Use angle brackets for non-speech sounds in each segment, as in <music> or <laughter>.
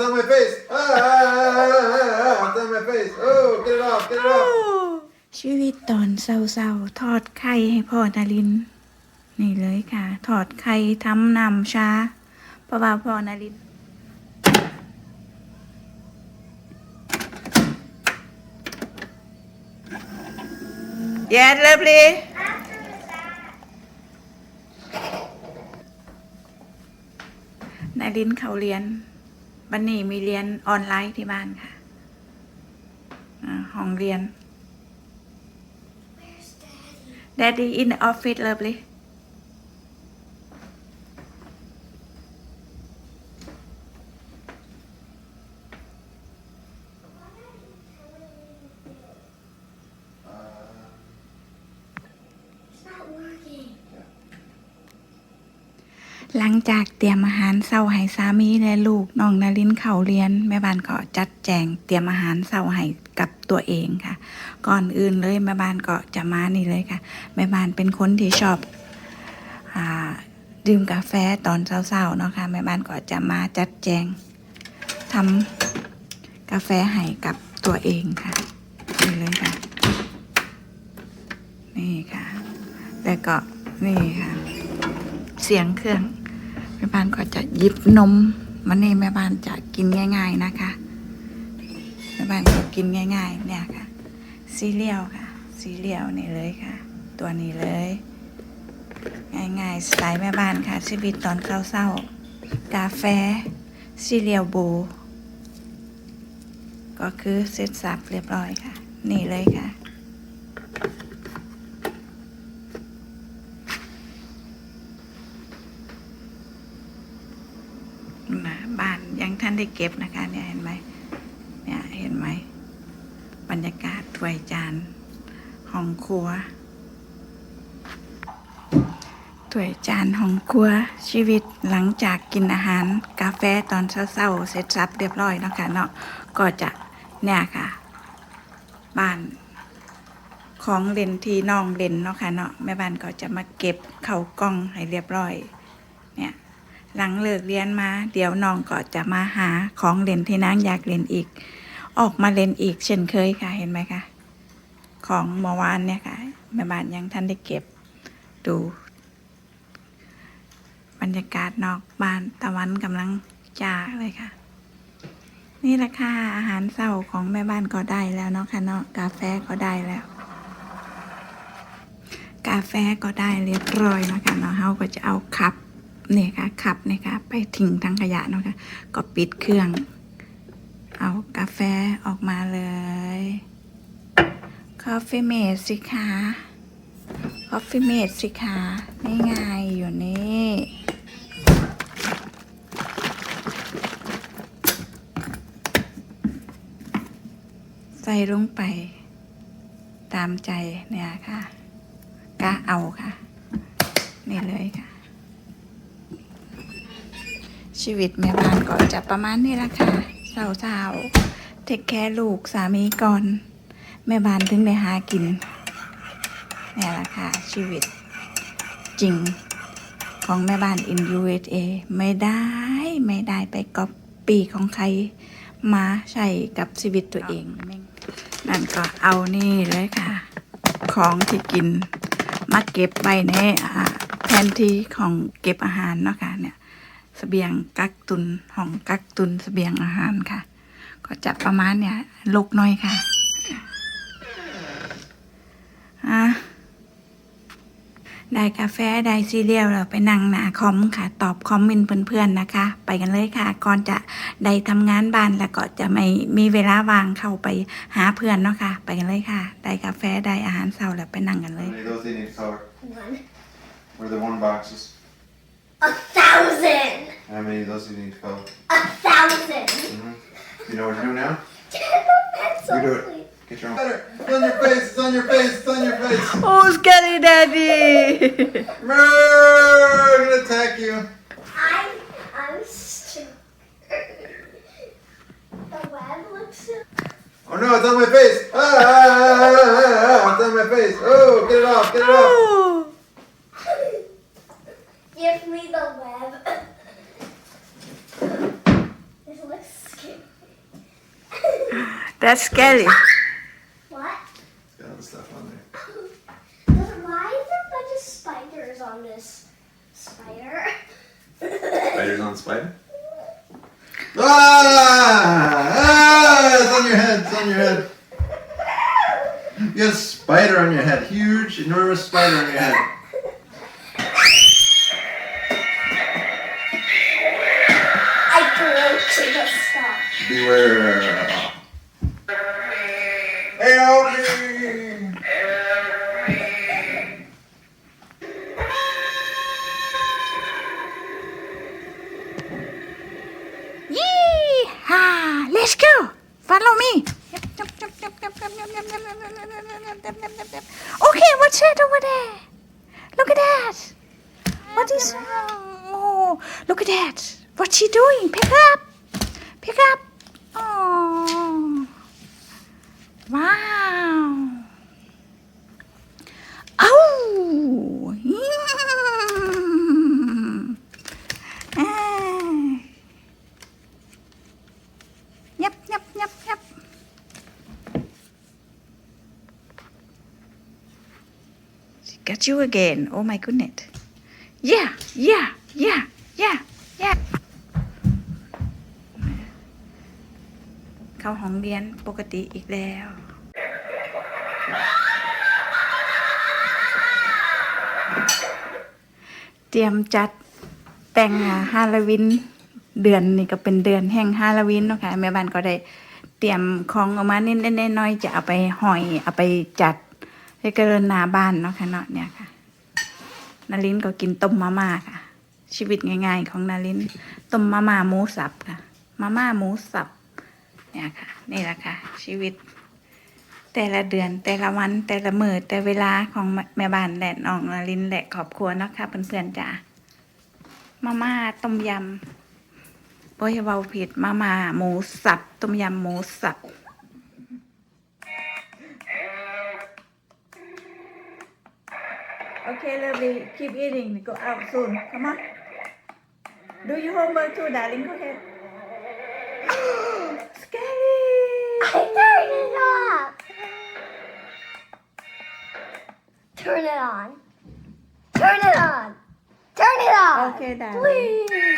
it's on my face. Ah, ah, ah, ah, ah, it's on my face. Oh, get it off, get it off. ชีวิตตอนเศร้าๆ ทอดไข่ให้พ่อนาริน นี่เลยค่ะ ทอดไข่ทำน้ำชาเพราะว่าพ่อนาริน Yes lovely นารินเขาเรียน บันนี้มีเรียนออนไลน์ที่บ้านค่ะห้องเรียน Daddy in the office lovely หลังจากเตรียมอาหาร เศร้าให้สามีและลูกน้องนารินเข่าเรียน แม่บ้านก็จัดแจงเตรียมอาหารเศร้าให้กับตัวเองค่ะ ก่อนอื่นเลยแม่บ้านก็จะมานี่เลยค่ะ แม่บ้านเป็นคนที่ชอบอดื่มกาแฟตอนเช้าๆเนาะค่ะแม่บ้านก็จะมาจัดแจงทำกาแฟให้กับตัวเองค่ะนี่เลยค่ะ นี่ค่ะ แล้วก็นี่ค่ะ เสียงเครื่อง แม่บ้านก็จะหยิบนมมันนี่แม่บ้านจะกินง่าย ๆนะคะแม่บ้านก็กินง่าย ๆ เนี่ยค่ะซีเรียลค่ะซีเรียลนี่เลยค่ะ ตัวนี้เลย ง่ายๆสไตล์แม่บ้านค่ะ ชีวิตตอนเศร้าๆกาแฟซีเรียลโบว์ก็คือเสร็จสับเรียบร้อยค่ะ นี่เลยค่ะบ้านยังท่าน ได้เก็บนะคะ เนี่ยเห็นไหมเนี่ยเห็นไหมบรรยากาศถ้วยจานห้องครัวถ้วยจานห้องครัวชีวิตหลังจากกินอาหารกาแฟตอนเช้าๆเสร็จสับเรียบร้อยเนาะคะเนาะก็จะเนี่ยค่ะ บ้านของเล่นที่น้องเล่นเนาะค่ะเนาะแม่บ้านก็จะมาเก็บเข้ากล้องให้เรียบร้อย เนี่ย หลังเลิกเรียนมา เดี๋ยวน้องก็จะมาหาของเล่นที่นางอยากเล่นอีก ออกมาเล่นอีก เช่นเคยค่ะเห็นไหมคะของเมื่อวานเนี่ยค่ะแม่บ้านยังท่านได้เก็บ ดู บรรยากาศนอกบ้านตะวันกำลังจ้าเลยค่ะ นี่แหละค่ะอาหารเช้าของแม่บ้านก็ได้แล้วเนาะค่ะเนาะกาแฟก็ได้แล้ว กาแฟก็ได้เรียบร้อยนะคะเนาะเฮาก็จะเอาคัพ เนี่ยค่ะขับเนี่ยค่ะไปทิ้งทั้งขยะเนาะค่ะก็ปิดเครื่อง เอากาแฟออกมาเลยคอฟฟี่เมดสิคะคอฟฟี่เมดสิคะนี่ไงอยู่นี่ใส่ลงไป ตามใจเนี่ยค่ะกะเอาค่ะ นี่เลยค่ะ ชีวิตแม่บ้านก็จะประมาณนี้ละค่ะเศร้าๆเทคแคร์ลูกสามีก่อน แม่บ้านถึงได้หากินนี่ละค่ะ ชีวิตจริงของแม่บ้าน in USA ไม่ได้ไม่ได้ไปก๊อปปีของใครมาใช้กับชีวิตตัวเอง นั่นก็เอานี่เลยค่ะ ของที่กินมาเก็บไว้ในอ่าแทนที่ของเก็บอาหารเนาะค่ะ เนี่ยเสบียงกักตุนห้องกักตุนเสบียงอาหารค่ะ ก็จะประมาณเนี่ยลกน้อยค่ะอะได้กาแฟได้ซีเรียลเราไปนั่งหนาคอมค่ะ ตอบคอมเมนต์เพื่อนๆนะคะ ไปกันเลยค่ะ ก่อนจะได้ทำงานบ้านแล้วก็จะไม่มีเวลาว่างเข้าไปหาเพื่อนเนาะค่ะ ไปกันเลยค่ะ ได้กาแฟได้อาหารเช้าแล้วไปนั่งกันเลย How many those do you need to color? One. Where the one boxes? A thousand. How many of those do you need to color? A thousand. Mm-hmm. You know what to do now? Pencil, You do it. please. Get your own. It's on your face. It's on your face. It's on your face. Who's scary daddy Murr, I'm gonna attack you. I, I'm stupid. The web looks so. Oh no, it's on my face. Ah, ah, ah, ah, ah, it's on my face. Oh, get it off. Get it off. Give me the web. This looks That's scary. What? Got all the stuff on there. Why is there a bunch of spiders on this spider? Spiders on spider? <laughs> Ah! Ah! It's on your head. It's on your head. You got a spider on your head. Huge, enormous spider on your head. Beware. Help me! Let's go. Follow me. Okay, what's that over there? Look at that. What is? Oh, look at that. What's she doing? Pick up. Pick up. She got you again. Oh my goodness. Yeah, yeah, yeah, yeah, yeah. เข้าห้องเรียนปกติอีกแล้ว เตรียมจัดแต่งฮาโลวีนเดือนนี้ก็เป็นเดือนแห่งฮาโลวีนเนาะค่ะแม่บ้านก็ได้เตรียมของออกมานิดๆน้อยๆจะเอาไปหอยเอาไปจัด ให้กระเรินนาบ้านเนาะค่ะเนาะเนี่ยค่ะนารินก็กินต้มมาม่าค่ะ ชีวิตง่าย ๆ ของนารินต้มมาม่าหมูสับค่ะมาม่าหมูสับเนี่ยค่ะ นี่แหละค่ะ ชีวิต แต่ละเดือนแต่ละวันแต่ละมือแต่เวลาของแม่บ้านและน้องนารินแหละครอบครัวเนาะคะเพื่อนๆจ้ามาม่าต้มยำโอ้ยเบาผิดมาม่าหมูสับ ต้มยำหมูสับ Okay, lovely. Keep eating. Go out soon. Come on. Do your homework too, darling. Go ahead. <gasps> Scary. I turned it off. Turn it on. Turn it on. Turn it on. Okay, darling. Please.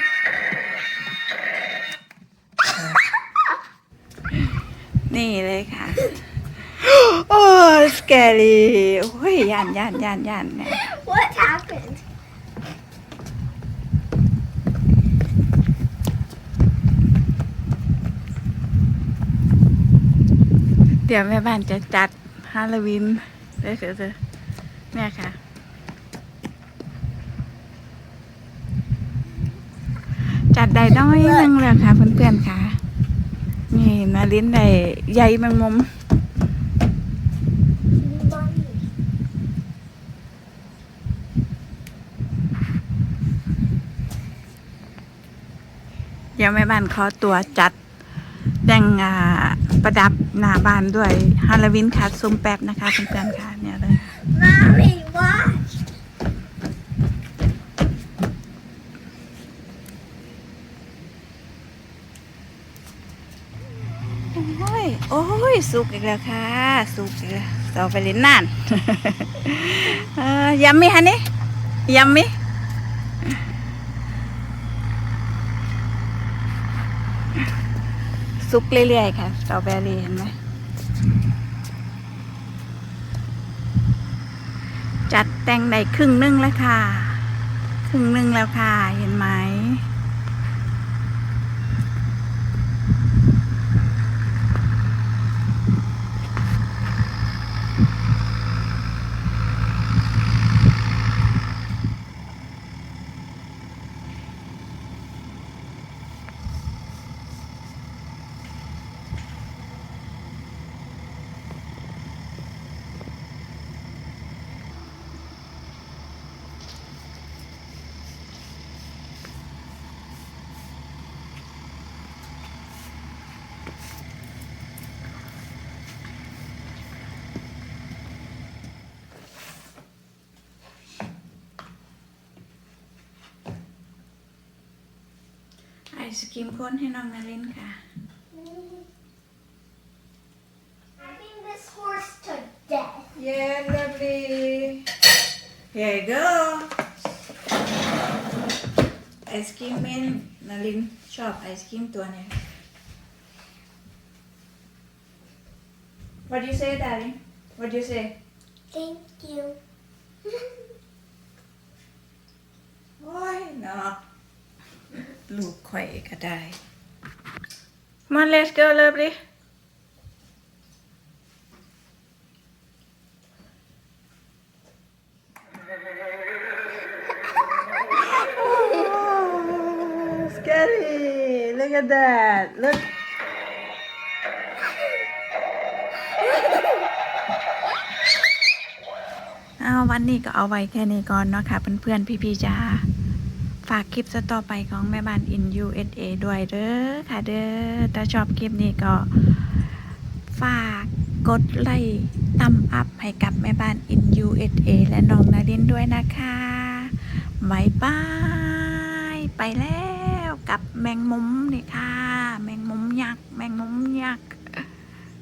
นี่เลยค่ะ โอ<laughs> ้ <gasps> <gasps> scary โอ้ยย่านย่านย่านย่านเนี่ย What happened? เดี๋ยวแม่บ้านจะจัดฮาโลวีนเด้อเด้อแม่ค่ะ จัดได้น้อยนึงแล้วค่ะเพื่อนๆค่ะ นี่นาลิ้นได้ใยแมงมุม Money. เดี๋ยวแม่บ้านขอตัวจัดแต่งประดับหน้าบ้านด้วยฮาโลวีนคัดซุ้มแป๊บนะคะเพื่อนๆค่ะเนี่ยเลยโอ้ย โอ้ย สุกอีกแล้วค่ะ สุกอีกแล้วต่อไปเล่นนานยำมิฮะนี่ยำมิ ซุกเรื่อยๆค่ะสตรอเบอรี่เห็นไหมจัดแต่งได้ครึ่งนึงแล้วค่ะ ครึ่งนึงแล้วค่ะ เห็นไหม ศกรีมพ่นให้น้องนารินค่ะ Yeah, lovely. Here you go. Ice cream in Nalin shop. Ice cream เมนนารินชอบไอศครีมตัวเนี้ย What do you say, darling? What do you say? Thank you. <laughs> Why not? ลูกข่อยก็ได้ Come on let's go lovely Oh, scary look at that look เอาวันนี้ก็เอาไว้แค่นี้ก่อนเนาะค่ะเพื่อนๆพี่ๆจ้าฝากคลิปต่อไปของแม่บ้าน in USA ด้วยเด้อค่ะเด้อถ้าชอบคลิปนี้ก็ ฝากกดไลค์ตั้มอัพให้กับแม่บ้าน in USA และน้องนารินด้วยนะคะบายบายไปแล้วกับแมงมุมนี่ค่ะ แมงมุมยักษ์แมงมุมยักษ์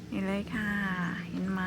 นี่เลยค่ะ เห็นไหม